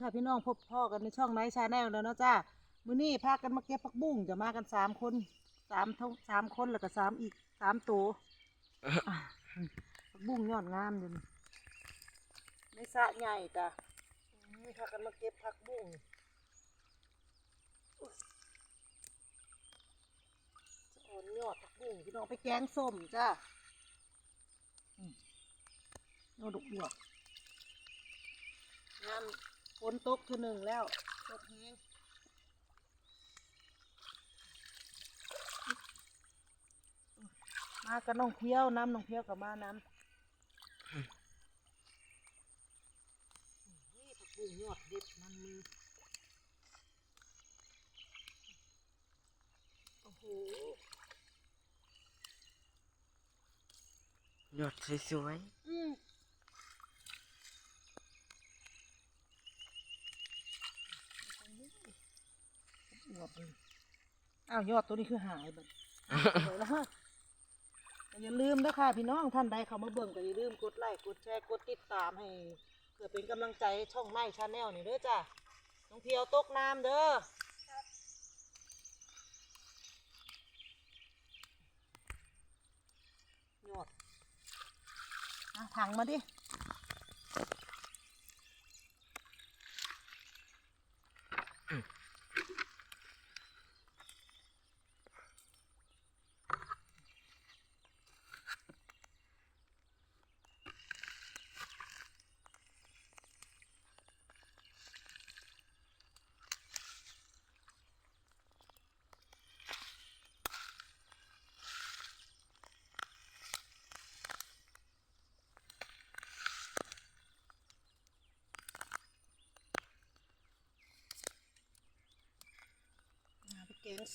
ค่ะพี่น้องพบพ่อกันในช่องไนท์ชาแนลแล้วเนาะจ้ามื้อนี้พากันมาเก็บผักบุ้งจะมากันสามคนสามเท่าสามคนแล้วก็สามอีกสามตัวอะผักบุ้งยอดงามอยู่นี่ในสระใหญ่จ้ะอืมพากันมาเก็บผักบุ้งอุ๊ยจะอ่อนยอดผักบุ้งพี่น้องเอาไปแกงส้มจ้าอืมโนดกบวกงาน ฝนตกเทีหนึ่งแล้วตกแห้งมากับน้องเพียวน้ำน้องเพียวกับมาน้ำนี่ผักบุ้งยอดเด็ดมันมีโอ้โหหยดสวย อืมยอดเลยอ้าวยอดตัวนี้คือหายไปสวยแล้วฮะแต่อย่าลืมนะค่ะพี่น้องท่านใดเข้ามาเบิ่งก็อย่าลืมกดไลค์กดแชร์กดติดตามให้เพื่อเป็นกำลังใจให้ช่องไม้ชาแนลนี่เด้อจ้ะน้องเพียวตกน้ำเด้อหยอดอะถังมาดิ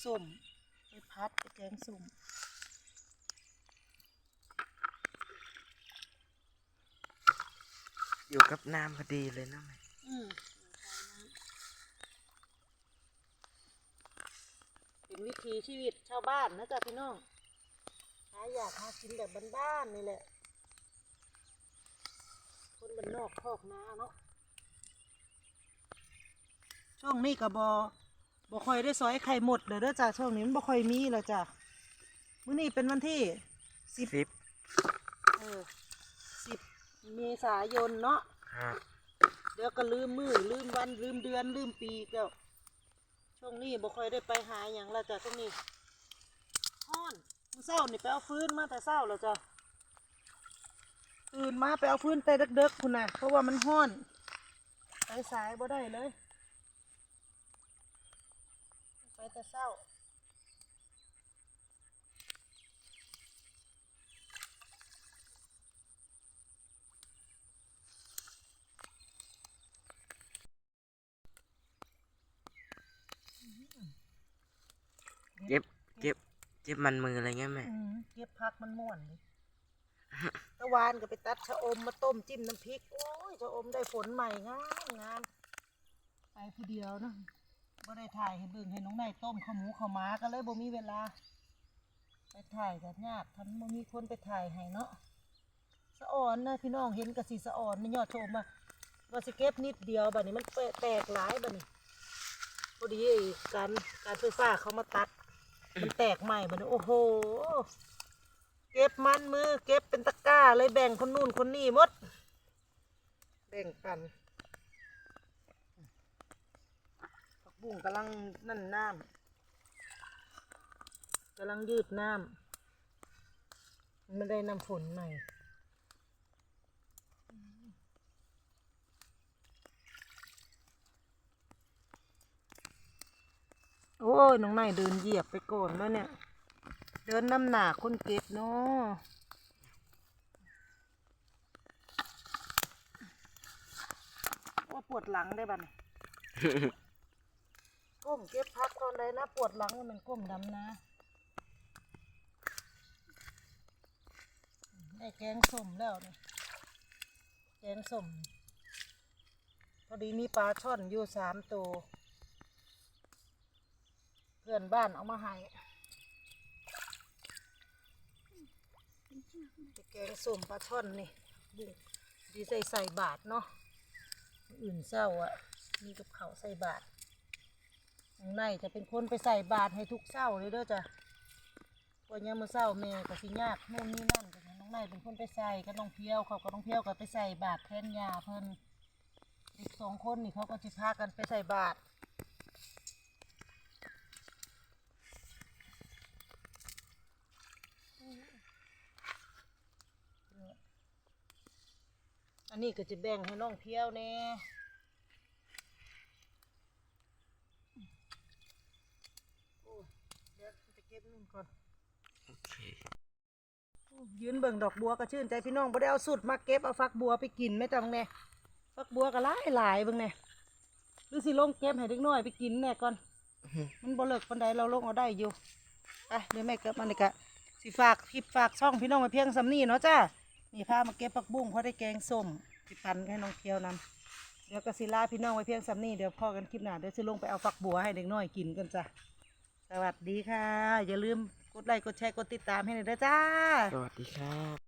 ส้มไปพัดไปแกงส้มๆอยู่กับน้ำพอดีเลยนะแม่อืมเป็นวิถีชีวิตชาวบ้านนะจ๊ะพี่น้องหาอยากหากินแบบบ้านๆนี่แหละ คนบ้านนอกคอกนาเนาะช่วงนี้กับบ บ่ค่อยได้ซอยไข่หมดเลยเด้อจ้ะช่วงนี้มันบ่ค่อยมีแล้วจ้ะมื้อนี้เป็นวันที่สิบสิบเออสิบเมษายนเนาะครับเดี๋ยวก็ลืมมือลืมวันลืมเดือนลืมปีแล้วช่วงนี้บ่ค่อยได้ไปหาอย่างแล้วจ้ะช่วงนี้ฮ้อนมื้อเช้านี่ไปเอาฟืนมาแต่เช้าแล้วจ้ะตื่นมาไปเอาฟืนแต่เด็กๆคุณน่ะเพราะว่ามันฮ้อนไปสายบ่ได้เลย ไปแต่เช้าเจ็บเจ็บเจ็บมันมืออะไรเงี้ยแม่ อืมเก็บพักมันม่วนเลยตะวานก็ไปตัดชะอมมาต้มจิ้มน้ำพริก โอ้ยชะอมได้ฝนใหม่งามงามไปผู้เดียวเนาะ บ่ได้ถ่ายให้เบิ่งให้น้องนายต้มข้าวหมูข้าวหม้าก็เลยบ่มีเวลา ไปถ่ายกับญาติท่านบ่มีคนไปถ่ายให้เนาะสะอ่อนนะพี่น้องเห็นกะสิสะอ่อนนี่ยอดชมมาว่าสิเก็บนิดเดียวบัดนี้มันแตกหลายบัดนี้พอดีการการไฟฟ้าเขามาตัด มันแตกใหม่บัดนี้โอ้โหเก็บมันมือเก็บเป็นตะกร้าเลยแบ่งคนนู่นคนนี่หมด แบ่งกันผัก บุ้งกำลังนั่นน้ำกำลังยืดน้ำมันได้น้ำฝนใหม่โอ้ยน้องนายเดินเหยียบไปก่อนแล้วเนี่ย เดินน้ำหนาคนเก็บเนาะว่าปวดหลังได้บ้าน ก้มเก็บพักตอนใดนะปวดหลังมันก้มดำนะได้แกงส้มแล้วนี่ยแกงส้มพอดีมีปลาช่อนอยู่สามตัวเพื่อนบ้านเอามาให้แกงส้มปลาช่อนนี่ดีใส่ใส่บาทเนาะอื่นเศร้าอะมีกับเขาใส่บาต น้องในจะเป็นคนไปใส่บาตรให้ทุกเช้าเลยเด้อจ้ะพอยังมือเช้าแม่ก็สิยากนู่นนี่นั่นก็ให้น้องในเป็นคนไปใส่ก็น้องเพียวเขาก็น้องเพียวก็ไปใส่บาตรแทนยาเพิ่นอีกสองคนนี่เขาก็จะพากันไปใส่บาตรอันนี้ก็จะแบ่งให้น้องเพียวแน่โอ้ยเดี๋ยวจะเก็บนู่นก่อนโอเคยืนเบิ่งดอกบัวก็ชื่นใจพี่น้องบ่ได้เอาสุดมาเก็บเอาฟักบัวไปกินไม่จังแน่ฟักบัวก็หลายหลายเบิ่งแน่หรือสิลงเก็บให้เด็กน้อยไปกินแน่ก่อนมันบ่เลิกปานใดเราลงเอาได้อยู่ไปเดี๋ยวแม่เก็บมันนี่กะสิฝากคลิปฝากช่องพี่น้องมาเพียงสำนี่เนาะจ้านี่พามาเก็บผักบุ้งเพราะได้แกงส้มสิปันให้น้องเคียวนำเดี๋ยวก็สิลาพี่น้องไว้เพียงสำนี่เดี๋ยวพ่อกันคลิปหน้าเดี๋ยวสิลงไปเอาฝักบัวให้เด็กน้อยกินกันจ้ะ สวัสดีค่ะ อย่าลืมกดไลค์กดแชร์กดติดตามให้หน่อยนะจ้า สวัสดีครับ